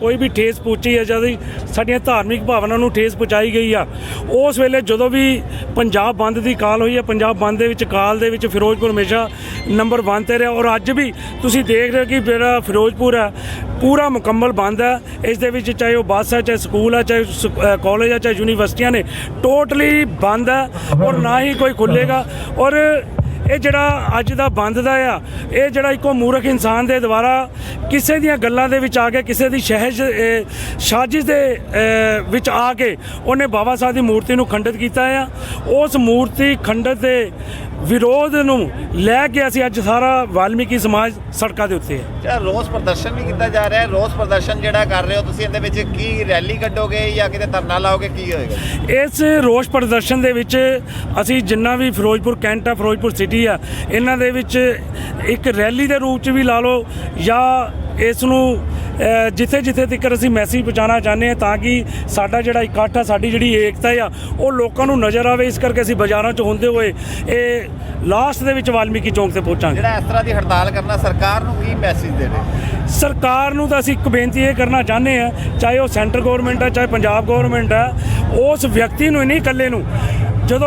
ਕੋਈ ਵੀ ਠੇਸ ਪਹੁੰਚੀ ਹੈ ਜਦ ਸਾਡੀਆਂ ਧਾਰਮਿਕ ਭਾਵਨਾ ਨੂੰ ਠੇਸ ਪਹੁੰਚਾਈ ਗਈ ਆ, ਉਸ ਵੇਲੇ ਜਦੋਂ ਵੀ ਪੰਜਾਬ ਬੰਦ ਦੀ ਕਾਲ ਹੋਈ ਹੈ, ਪੰਜਾਬ ਬੰਦ ਦੇ ਵਿੱਚ ਕਾਲ ਦੇ ਵਿੱਚ ਫਿਰੋਜ਼ਪੁਰ ਹਮੇਸ਼ਾ ਨੰਬਰ 1 ਤੇ ਰਿਹਾ ਔਰ ਅੱਜ ਵੀ ਤੁਸੀਂ ਦੇਖ ਰਹੇ ਹੋ ਕਿ ਜਿਹੜਾ ਫਿਰੋਜ਼ਪੁਰ ਹੈ, ਪੂਰਾ ਮੁਕੰਮਲ ਬੰਦ ਹੈ। ਇਸ ਦੇ ਵਿੱਚ ਚਾਹੇ ਉਹ ਬੱਸ ਹੈ, ਚਾਹੇ ਸਕੂਲ ਹੈ, ਚਾਹੇ ਕਾਲਜ ਹੈ, ਚਾਹੇ ਯੂਨੀਵਰਸਿਟੀਆਂ ਨੇ, ਟੋਟਲੀ ਬੰਦ ਹੈ ਔਰ ਨਾ ਹੀ ਕੋਈ ਖੁੱਲੇਗਾ ਔਰ ਇਹ ਜਿਹੜਾ ਅੱਜ ਦਾ ਬੰਦ ਦਾ ਆ ਇਹ ਜਿਹੜਾ ਇੱਕੋ ਮੂਰਖ ਇਨਸਾਨ ਦੇ ਦੁਆਰਾ ਕਿਸੇ ਦੀਆਂ ਗੱਲਾਂ ਦੇ ਵਿੱਚ ਆ ਕੇ ਕਿਸੇ ਦੀ ਸਹਿਜ ਸਾਜ਼ਿਸ਼ ਦੇ ਵਿੱਚ ਆ ਕੇ ਉਹਨੇ ਬਾਬਾ ਸਾਹਿਬ ਦੀ ਮੂਰਤੀ ਨੂੰ ਖੰਡਿਤ ਕੀਤਾ ਆ। ਉਸ ਮੂਰਤੀ ਖੰਡਿਤ ਦੇ ਵਿਰੋਧ ਨੂੰ ਲੈ ਕੇ ਅਸੀਂ ਅੱਜ ਸਾਰਾ ਵਾਲਮੀਕੀ ਸਮਾਜ ਸੜਕਾਂ ਦੇ ਉੱਤੇ ਹੈ ਜਿਹੜਾ ਰੋਸ ਪ੍ਰਦਰਸ਼ਨ ਵੀ ਕੀਤਾ ਜਾ ਰਿਹਾ ਹੈ। ਰੋਸ ਪ੍ਰਦਰਸ਼ਨ ਜਿਹੜਾ ਕਰ ਰਹੇ ਹੋ ਤੁਸੀਂ ਇਹਦੇ ਵਿੱਚ ਕੀ ਰੈਲੀ ਕੱਢੋਗੇ ਜਾਂ ਕਿਤੇ ਧਰਨਾ ਲਾਓਗੇ ਕੀ ਹੋਏਗਾ? ਇਸ ਰੋਸ ਪ੍ਰਦਰਸ਼ਨ ਦੇ ਵਿੱਚ ਅਸੀਂ ਜਿੰਨਾ ਵੀ ਫਿਰੋਜ਼ਪੁਰ ਕੈਂਟ ਆ ਫਿਰੋਜ਼ਪੁਰ ਸਿਟੀ ਆ। ਇਹਨਾਂ ਦੇ ਵਿੱਚ ਇੱਕ ਰੈਲੀ ਦੇ ਰੂਪ ਚ ਵੀ ਲਾ ਲਓ ਜਾਂ ਇਸ ਨੂੰ ਜਿੱਥੇ ਜਿੱਥੇ ਤੱਕ ਅਸੀਂ ਮੈਸੇਜ ਪਹੁੰਚਾਉਣਾ ਚਾਹੁੰਦੇ ਹਾਂ ਤਾਂ ਕਿ ਸਾਡਾ ਜਿਹੜਾ ਇਕੱਠ ਆ ਸਾਡੀ ਜਿਹੜੀ ਏਕਤਾ ਆ ਉਹ ਲੋਕਾਂ ਨੂੰ ਨਜ਼ਰ ਆਵੇ। ਇਸ ਕਰਕੇ ਅਸੀਂ ਬਾਜ਼ਾਰਾਂ 'ਚ ਹੁੰਦੇ ਹੋਏ ਇਹ ਲਾਸਟ ਦੇ ਵਿੱਚ ਵਾਲਮੀਕੀ ਚੌਂਕ ਤੇ ਪਹੁੰਚਾਂਗੇ। ਜਿਹੜਾ ਇਸ ਤਰ੍ਹਾਂ ਦੀ ਹੜਤਾਲ ਕਰਨਾ ਸਰਕਾਰ ਨੂੰ ਕੀ ਮੈਸੇਜ ਦੇਣੇ ਸਰਕਾਰ ਨੂੰ ਤਾਂ ਅਸੀਂ ਇੱਕ ਬੇਨਤੀ ਇਹ ਕਰਨਾ ਚਾਹੁੰਦੇ ਆ ਚਾਹੇ ਉਹ ਸੈਂਟਰ ਗਵਰਨਮੈਂਟ ਆ ਚਾਹੇ ਪੰਜਾਬ ਗਵਰਨਮੈਂਟ ਆ ਉਸ ਵਿਅਕਤੀ ਨੂੰ ਨਹੀਂ ਇਕੱਲੇ ਨੂੰ। ਜਦੋਂ